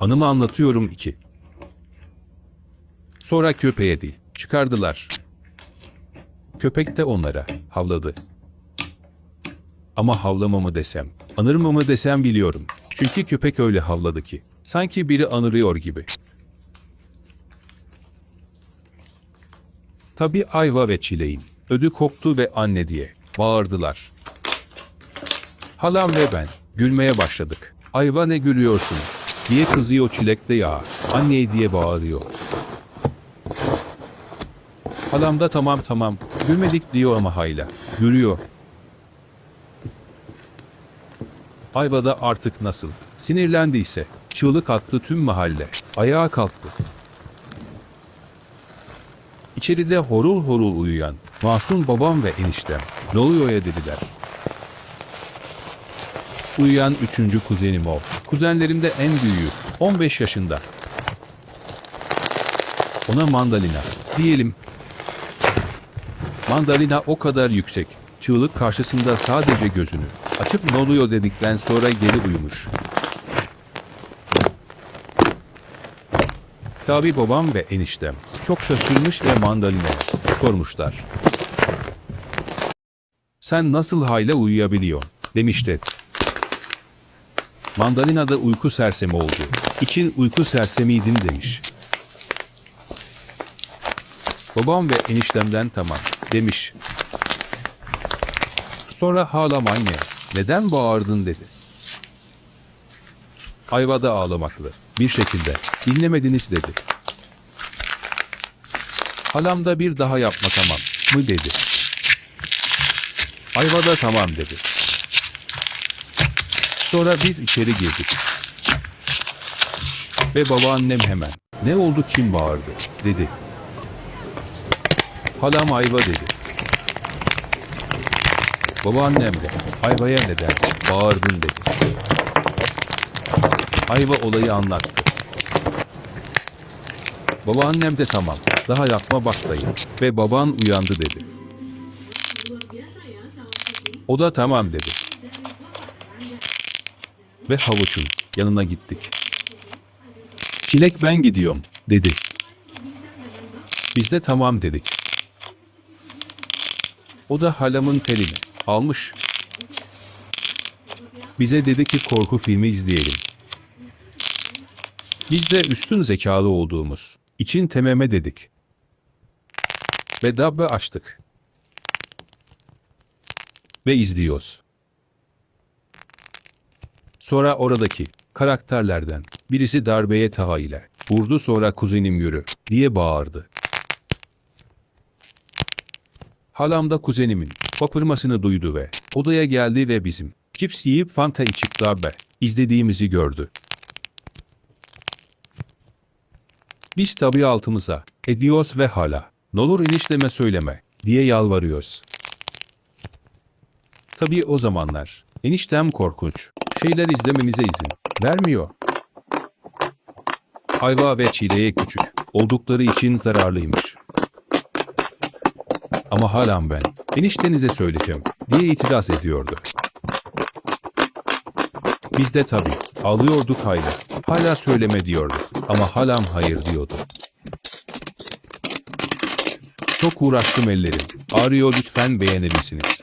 Anımı anlatıyorum iki. Sonra köpeğe değil, çıkardılar. Köpek de onlara havladı. Ama havlamamı desem, anırmamı desem biliyorum. Çünkü köpek öyle havladı ki, sanki biri anırıyor gibi. Tabii ayva ve çileğin, ödü koptu ve anne diye bağırdılar. Halam ve ben gülmeye başladık. Ayva ne gülüyorsunuz diye kızıyor çilek de ya. Anne diye bağırıyor. Halam da tamam tamam gülmedik diyor ama hayla. Gülüyor. Ayva da artık nasıl sinirlendiyse çığlık attı tüm mahalle. Ayağa kalktı. İçeride horul horul uyuyan masum babam ve eniştem ne oluyor ya dediler. Uyuyan üçüncü kuzenim o. Kuzenlerimde en büyüğü. 15 yaşında. Ona mandalina. Diyelim. Mandalina o kadar yüksek. Çığlık karşısında sadece gözünü açıp ne oluyor dedikten sonra geri uyumuş. Tabi babam ve eniştem çok şaşırmış ve mandalina sormuşlar. Sen nasıl hayla uyuyabiliyorsun? demiş Ted. Mandalina da uyku sersemi oldu. İçin uyku sersemiydim demiş. Babam ve eniştemden tamam demiş. Sonra halam anne neden bağırdın dedi. Ayva da ağlamaklı bir şekilde dinlemediniz dedi. Halam da bir daha yapma tamam mı dedi. Ayva da tamam dedi. Sonra biz içeri girdik. Ve babaannem hemen ne oldu kim bağırdı dedi. Halam ayva dedi. Babaannem de ayvaya neden bağırdın dedi. Ayva olayı anlattı. Babaannem de tamam daha yapma bak dayı ve baban uyandı dedi. O da tamam dedi ve havuçun yanına gittik. Çilek ben gidiyorum dedi. Biz de tamam dedik. O da halamın telini almış. Bize dedi ki korku filmi izleyelim. Biz de üstün zekalı olduğumuz için tememe dedik. Ve dabbe açtık. Ve izliyoruz. Sonra oradaki karakterlerden birisi darbeye taha ile vurdu sonra kuzenim yürü diye bağırdı. Halam da kuzenimin papırmasını duydu ve odaya geldi ve bizim cips yiyip fanta içip darbe izlediğimizi gördü. Biz tabii altımıza ediyoruz ve hala ne olur enişteme söyleme diye yalvarıyoruz. Tabii o zamanlar eniştem korkunç şeyler izlememize izin vermiyor. Ayva ve çileğe küçük oldukları için zararlıymış. Ama halam ben eniştenize söyleyeceğim diye itiraz ediyordu. Biz de tabii ağlıyorduk hala. Hala söyleme diyordu ama halam hayır diyordu. Çok uğraştım ellerim. Ağrıyor lütfen beğenir misiniz?